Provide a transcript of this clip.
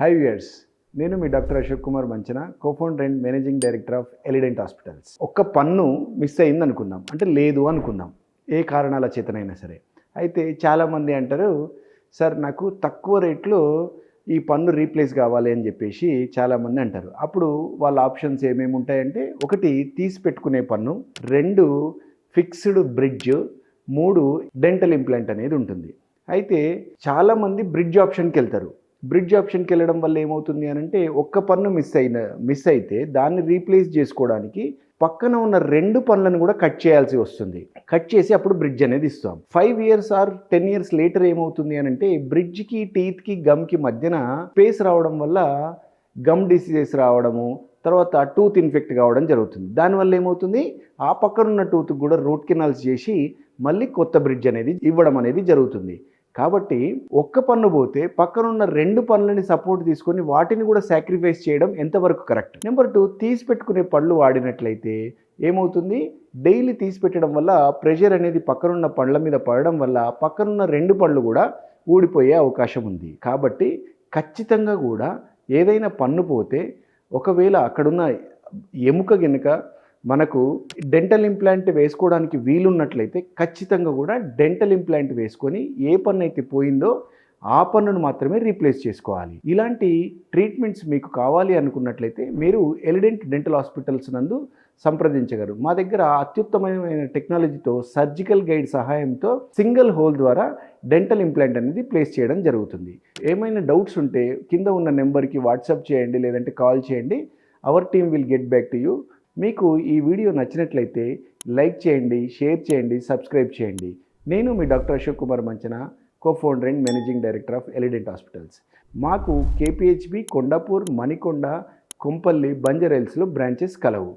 High viewers నేను మీ doctor Ashok Kumar Manchana cofounder and managing director of Elident hospitals ఒక్క పన్ను miss అయింది అనుకుందాం అంటే లేదు అనుకుందాం. ఏ కారణాల చేతనైనా సరే. అయితే చాలామంది అంటారు సార్ నాకు తక్కువ రేట్లో ఈ పన్ను రీప్లేస్ కావాలి అని చెప్పేసి చాలామంది అంటారు. అప్పుడు వాళ్ళ ఆప్షన్స్ ఏమేమి ఉంటాయంటే ఒకటి తీసి పెట్టుకునే పన్ను రెండు ఫిక్స్డ్ బ్రిడ్జ్ మూడు డెంటల్ ఇంప్లాంట్ అనేది ఉంటుంది. అయితే చాలామంది బ్రిడ్జ్ ఆప్షన్కి వెళ్తారు. బ్రిడ్జ్ ఆప్షన్కి వెళ్ళడం వల్ల ఏమవుతుంది అని అంటే ఒక్క పన్ను మిస్ అయిన మిస్ అయితే దాన్ని రీప్లేస్ చేసుకోవడానికి పక్కన ఉన్న రెండు పనులను కూడా కట్ చేయాల్సి వస్తుంది. కట్ చేసి అప్పుడు బ్రిడ్జ్ అనేది ఇస్తాం. Five years or ten years later ఏమవుతుంది అని అంటే బ్రిడ్జ్కి టీత్కి గమ్కి మధ్యన స్పేస్ రావడం వల్ల గమ్ డిసీజెస్ రావడము తర్వాత టూత్ ఇన్ఫెక్ట్ కావడం జరుగుతుంది. దానివల్ల ఏమవుతుంది? ఆ పక్కన ఉన్న టూత్కి కూడా రూట్ కెనాల్స్ చేసి మళ్ళీ కొత్త బ్రిడ్జ్ అనేది ఇవ్వడం అనేది జరుగుతుంది. కాబట్టి ఒక్క పన్ను పోతే పక్కనున్న రెండు పనులని సపోర్ట్ తీసుకొని వాటిని కూడా సాక్రిఫైస్ చేయడం ఎంతవరకు కరెక్ట్ నెంబర్ టూ తీసి పెట్టుకునే పళ్ళు వాడినట్లయితే ఏమవుతుంది? డైలీ తీసి పెట్టడం వల్ల ప్రెషర్ అనేది పక్కనున్న పండ్ల మీద పడడం వల్ల పక్కనున్న రెండు పళ్ళు కూడా ఊడిపోయే అవకాశం ఉంది. కాబట్టి ఖచ్చితంగా కూడా ఏదైనా పన్ను పోతే ఒకవేళ అక్కడున్న ఎముక గనుక మనకు డెంటల్ ఇంప్లాంట్ వేసుకోవడానికి వీలున్నట్లయితే ఖచ్చితంగా కూడా డెంటల్ ఇంప్లాంట్ వేసుకొని ఏ పన్ను అయితే పోయిందో ఆ పన్నును మాత్రమే రీప్లేస్ చేసుకోవాలి. ఇలాంటి ట్రీట్మెంట్స్ మీకు కావాలి అనుకున్నట్లయితే మీరు ఎలిడెంట్ డెంటల్ హాస్పిటల్స్ నందు సంప్రదించగలరు. మా దగ్గర అత్యుత్తమమైన టెక్నాలజీతో సర్జికల్ గైడ్ సహాయంతో సింగిల్ హోల్ ద్వారా డెంటల్ ఇంప్లాంట్ అనేది ప్లేస్ చేయడం జరుగుతుంది. ఏమైనా డౌట్స్ ఉంటే కింద ఉన్న నెంబర్కి వాట్సాప్ చేయండి లేదంటే కాల్ చేయండి. Our team will get back to you మీకు ఈ వీడియో నచ్చినట్లయితే లైక్ చేయండి షేర్ చేయండి సబ్స్క్రైబ్ చేయండి. నేను మీ doctor Ashok Kumar Manchana cofounder and managing director of Elident hospitals. మాకు కేపీహెచ్బి కొండాపూర్ మణికొండ కొంపల్లి బంజరైల్స్లో బ్రాంచెస్ కలవు.